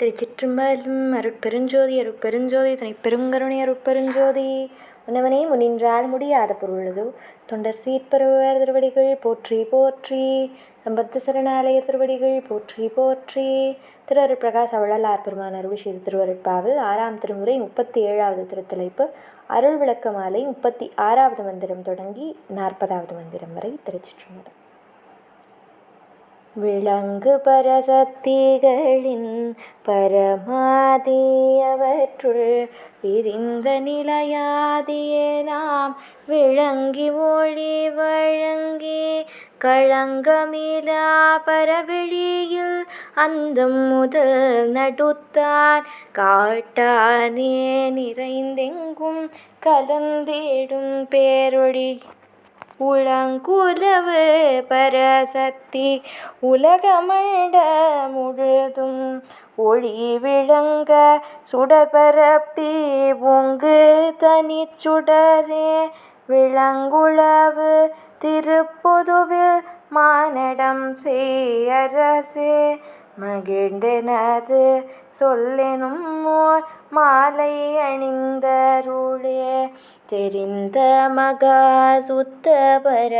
திருச்சிற்றம்பலம் அருட்பெருஞ்சோதி அருட்பெருஞ்சோதி தனி பெருங்கருணை அருட்பெருஞ்சோதி உணவனே முன்னின்றால் முடியாத பொருளதோ. தொண்டர் சீர்பருவர் திருவடிகள் போற்றி போற்றி. சம்பத்த சரணாலய திருவடிகள் போற்றி போற்றி. திரு அருட்பிரகாச அவளால் பெருமான் அருள் செய்த திருவருட்பாவில் ஆறாம் திருமுறை முப்பத்தி ஏழாவது திருத்தலைப்பு. அருள் விளக்க மாலை முப்பத்தி ஆறாவது மந்திரம் தொடங்கி நாற்பதாவது மந்திரம் வரை திருச்சிற்றம்பலம். விளங்கு பரசக்திகளின் பரமாதியவற்றுள் விரிந்த நிலையாதியலாம் விளங்கி ஒளி வழங்கி களங்கமிலா பரவெளியில் அந்தம் முதல் நடுத்தான் காட்டானே நிறைந்தெங்கும் கலந்திடும் பேரொழி உளங்குலவு பரசக்தி உலகமண்ட முழுதும் ஒளி விளங்க சுடற்பரப்பி சுடர்பரப்பி தனி சுடரே விளங்குளவு திருப்புதுவில் மானடம் செய்யரசே மகிழ்ந்தனது சொல்லெனும் ஓர் மாலை அணிந்தருளே. தெரிந்த மகா சுத்தபர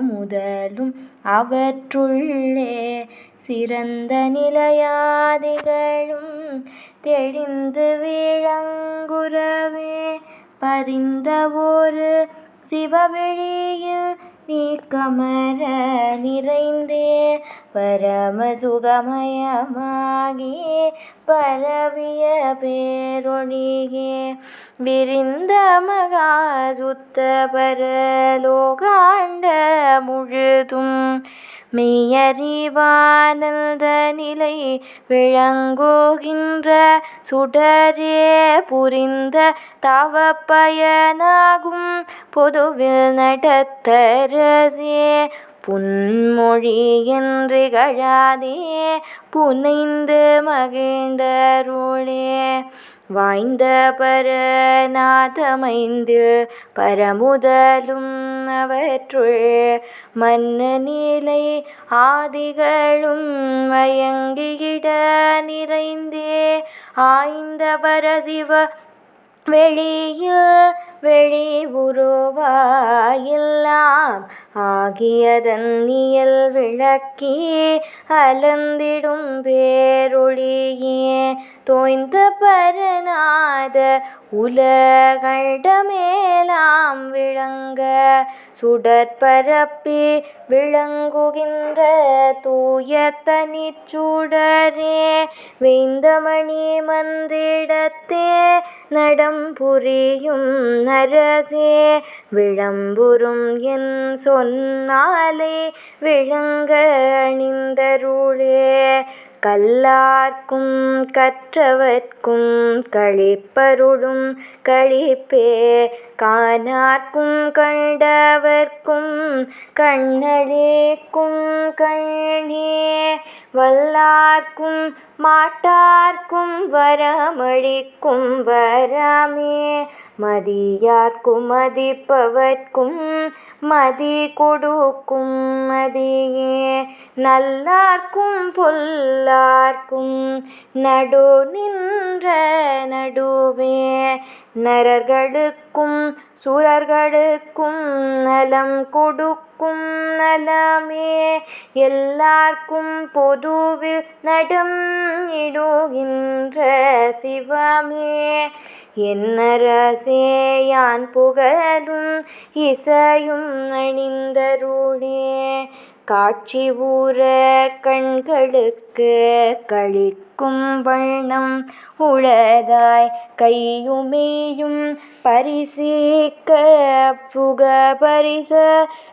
முதலும் அவற்றுள்ளே. சிறந்த நிலையாதிகளும் தெளிந்து விளங்குறவே. பரிந்த ஒரு சிவவெளியில் நீக்கமர நிறைந்தே பரம சுகமயமாகி பரவிய பேரொழிகே. விரிந்த மகா சுத்த பரலோகாண்ட முழுதும் மெய்யறிவானந்த நிலை விளங்குகின்ற சுடரே புரிந்த தவப்பயனாகும். பொதுவில் நடத்தரசே புன்மொழி என்று கழாதே புனைந்து மகிழ்ந்தருளே. வாய்ந்த பரநாதமைந்து பரமுதலும் அவற்றுள் மன்ன நிலை ஆதிகளும் மயங்கிட நிறைந்தே. ஆய்ந்த பரசிவ வெளியில் வெளி உருவாயெல்லாம். ஆகியதன் இயல் விளக்கே அலந்திடும் பேரொழியே தோய்ந்த பரநாத உலகண்டமேலாம் விளங்க. சுடற்பரப்பே விளங்குகின்ற தூய தனிச்சுடரே. வேந்தமணி மந்திடத்தே நடம் புரியும் நரசே விளம்புறும் என் சொன்னாலே விளங்க அணிந்தருளே கல்லார்க்கும் கற்றவர்க்கும் களிப்பருளும் கழிப்பே காணார்க்கும் கண்டவர்க்கும் கண்ணழேக்கும் கண்ணே. வல்லார்க்கும் மாட்டார்க்கும் வரமளிக்கும் வரமே. மதியார்க்கும் மதிப்பவர்க்கும் மதி கொடுக்கும் மதியே. நல்லார்க்கும் பொல்லார்க்கும் நடு நின்ற நடுவே நரர்களுக்கும் சுரர்களுக்கும் நலம் கொடுக்கும் நலமே எல்லார்க்கும் பொதுவில் நடும் இடுகின்ற சிவமே. என்னரசேயான் புகழும் இசையும் அணிந்தருளே. காட்சி ஊற கண்களுக்கு கழிக்கும் வண்ணம் உளதாய் கையுமேயும் பரிசீக்க புக பரிச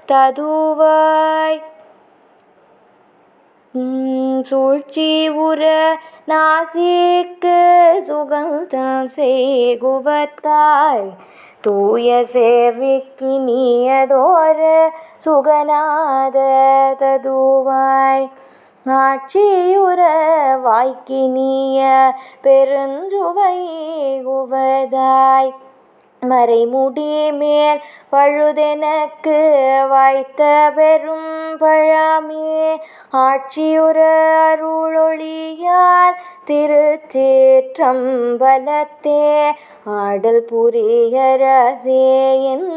ததுவாய். சூழ்ச்சி உற நாசிக்கு சுகந்தம் செய்குவத்தாய் தூய சேவிக்கு நீயதோர சுகநாத ததுவாய். ஆட்சியுற வாய்க்கினிய பெருஞ்சுவை உவதாய். மறைமுடி மேல் பழுதெனக்கு வாய்த்த பெரும் பழமே. ஆட்சியுற அருளொளியால் திருச்சேற்றம்பலத்தே ஆடல் புரியரசேயின்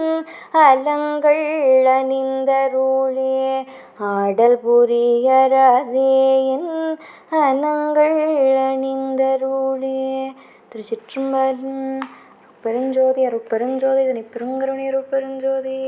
அலங்கள் அணிந்தருளே. ஆடல் புரியரசேயின் அலங்கள் அணிந்தருளே. திருச்சிற்றம்பலம் பெருஞ்சோதி அருள் பெருஞ்சோதி இதனை பெருங்கருணை அருள் பெருஞ்சோதி.